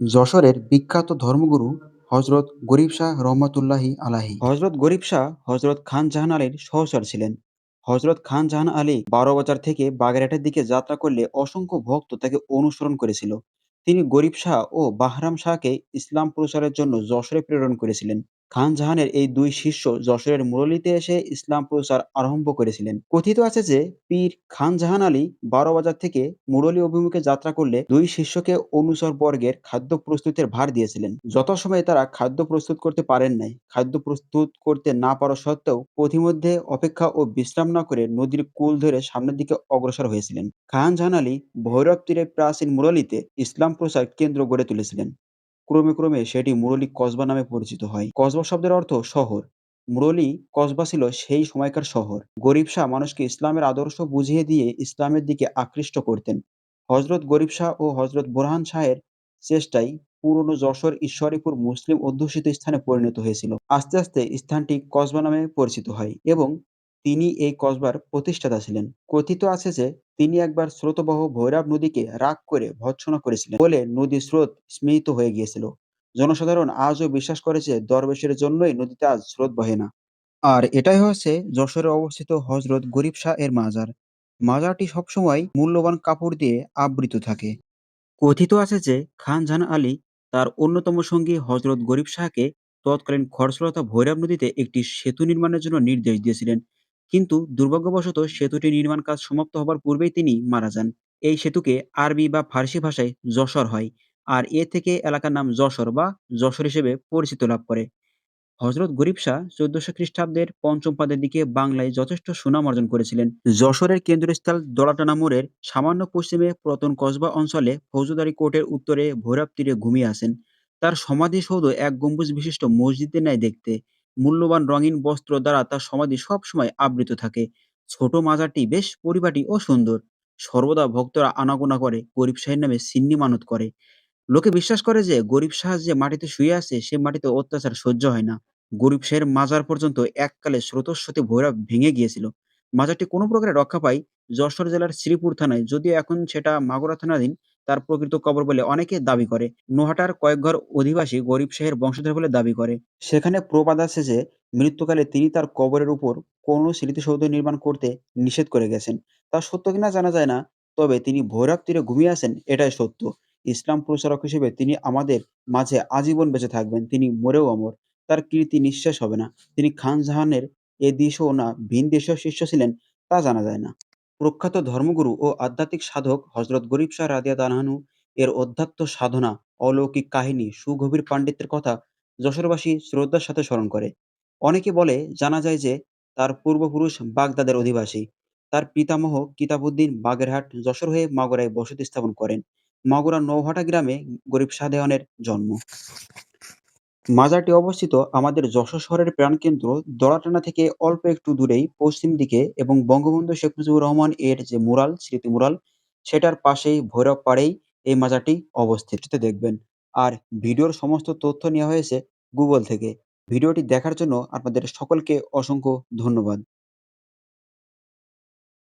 যশোরের বিখ্যাত ধর্মগুরু হজরত গরিব শাহ রহমতুল্লাহি আলাহি। হজরত গরিব শাহ হজরত খান জাহান আলীর সহচর ছিলেন। হজরত খান জাহান আলী বারো বাজার থেকে বাগেরহাটের দিকে যাত্রা করলে অসংখ্য ভক্ত তাকে অনুসরণ করেছিল। তিনি গরিব শাহ ও বাহরাম শাহকে ইসলাম প্রচারের জন্য যশোরে প্রেরণ করেছিলেন। খান জাহানের এই দুই শিষ্য যশোরের মুরলীতে এসে ইসলাম প্রচার আরম্ভ করেছিলেন। কথিত আছে যে, পীর খান জাহান আলী বারো বাজার থেকে মুরলী অভিমুখে যাত্রা করলে দুই শিষ্যকে অনুচর বর্গের খাদ্য প্রস্তুতের ভার দিয়েছিলেন। যথাসময়ে তারা খাদ্য প্রস্তুত করতে পারেন নাই, খাদ্য প্রস্তুত করতে না পারা সত্ত্বেও পথিমধ্যে অপেক্ষা ও বিশ্রাম না করে নদীর কুল ধরে সামনের দিকে অগ্রসর হয়েছিলেন। খান জাহান আলী ভৈরব তীরে প্রাচীন মুরলীতে ইসলাম প্রচার কেন্দ্র গড়ে তুলেছিলেন। ক্রমে ক্রমে সেটি মুরলী কসবা নামে পরিচিত হয়। কসবা শব্দের অর্থ শহর। মুরলী কসবা ছিল সেই সময়কার শহর। গরিব শাহ মানুষকে ইসলামের আদর্শ বুঝিয়ে দিয়ে ইসলামের দিকে আকৃষ্ট করতেন। হজরত গরিব শাহ ও হজরত বোরহান শাহের চেষ্টায় পুরনো যশোর ঈশ্বরীপুর মুসলিম অধ্যুষিত স্থানে পরিণত হয়েছিল। আস্তে আস্তে স্থানটি কসবা নামে পরিচিত হয় এবং তিনি এই কসবার প্রতিষ্ঠাতা ছিলেন। কথিত আছে যে, তিনি একবার স্রোতবহ ভৈরব নদীকে রাগ করে ভৎসনা করেছিলেন বলে নদীর স্রোত স্মৃত হয়ে গিয়েছিল। জনসাধারণ আজও বিশ্বাস করে যে, দরবেশের জন্যই নদীতে আজ স্রোত বহে না। আর এটাই হচ্ছে যশোরে অবস্থিত হজরত গরিব শাহ এর মাজার। মাজারটি সবসময় মূল্যবান কাপড় দিয়ে আবৃত থাকে। কথিত আছে যে, খান জাহান আলী তার অন্যতম সঙ্গী হজরত গরিব শাহকে তৎকালীন খরস্রোতা ভৈরব নদীতে একটি সেতু নির্মাণের জন্য নির্দেশ দিয়েছিলেন। কিন্তু দুর্ভাগ্যবশত সেতুটি নির্মাণ কাজ সমাপ্ত হবার পূর্বেই তিনি মারা যান এই সেতুকে আরবি বা ফার্সি ভাষায় যশোর হয় আর এ থেকে এলাকার নাম যশোর বা যশোর হিসেবে পরিচিত লাভ করে হজরত গরিব শাহ চৌদ্দশো খ্রিস্টাব্দের পঞ্চম পাদের দিকে বাংলায় যথেষ্ট সুনাম অর্জন করেছিলেন। যশোরের কেন্দ্রস্থল দলাটানা মোড়ের সামান্য পশ্চিমে পুরাতন কসবা অঞ্চলে ফৌজদারি কোর্টের উত্তরে ভৈরব তীরে ঘুমিয়ে আছেন। তার সমাধিসৌধ এক গম্বুজ বিশিষ্ট মসজিদের ন্যায় দেখতে। মূল্যবান রঙিন বস্ত্র দ্বারা তার সমাধি সবসময় আবৃত থাকে। ছোট মাজারটি বেশ পরিপাটি ও সুন্দর। সর্বদা ভক্তরা আনাগোনা করে, গরিব শাহের নামে সিন্নি মানত করে। লোকে বিশ্বাস করে যে, গরিব শাহ যে মাটিতে শুয়ে আছে, সে মাটিতে অত্যাচার সহ্য হয় না। গরিব শাহের মাজার পর্যন্ত এককালে স্রোতস্বতী ভৈরব ভেঙে গিয়েছিল। মাজারটি কোনো প্রকারে রক্ষা পায় যশোর জেলার শ্রীপুর থানায় যদিও এখন সেটা মাগুরা থানাধীন তার প্রকৃত কবর বলে অনেকে দাবি করে। নোহাটার কয়েক ঘর অধিবাসী গরিব শাহের বংশধর বলে দাবি করে। সেখানে প্রবাদ আছে যে, মৃত্যুকালে তিনি তার কবরের উপর কোনো স্মৃতিসৌধ নির্মাণ করতে নিষেধ করে গেছেন। তা সত্য কিনা জানা যায় না। তবে তিনি ভৈরব তীরে ঘুমিয়ে আছেন, এটাই সত্য। ইসলাম প্রচারক হিসেবে তিনি আমাদের মাঝে আজীবন বেঁচে থাকবেন। তিনি মরেও অমর। তার কীর্তি নিঃশেষ হবে না। তিনি খান জাহানের এ দেশীয় না, ভিন দেশীয় শিষ্য ছিলেন, তা জানা যায় না। প্রখ্যাত ধর্মগুরু ও আধ্যাত্মিক সাধক হযরত গরিব শাহ রাদিয়াল্লাহু আনহু এর অধ্যাত্ম সাধনা, অলৌকিক কাহিনী, সুগভীর পাণ্ডিত্যের কথা যশোরবাসী শ্রদ্ধার সাথে স্মরণ করে। অনেকে বলে জানা যায় যে তার পূর্বপুরুষ বাগদাদের অধিবাসী। তার পিতামহ কিতাবুদ্দিন বাগেরহাট যশোর হয়ে মাগুরায় বসতি স্থাপন করেন। মাগুরা নৌহাটা গ্রামে গরিব শাহ দেওয়ানের জন্ম। মাজারটি অবস্থিত আমাদের যশোর শহরের প্রাণকেন্দ্র দড়াটানা থেকে অল্প একটু দূরেই পশ্চিম দিকে এবং বঙ্গবন্ধু শেখ মুজিবুর রহমান এর যে মুরাল, স্মৃতি মুরাল, সেটার পাশেই ভৈরব পাড়েই এই মাজারটি অবস্থিত। দেখবেন। আর ভিডিওর সমস্ত তথ্য নেওয়া হয়েছে গুগল থেকে। ভিডিওটি দেখার জন্য আপনাদের সকলকে অসংখ্য ধন্যবাদ।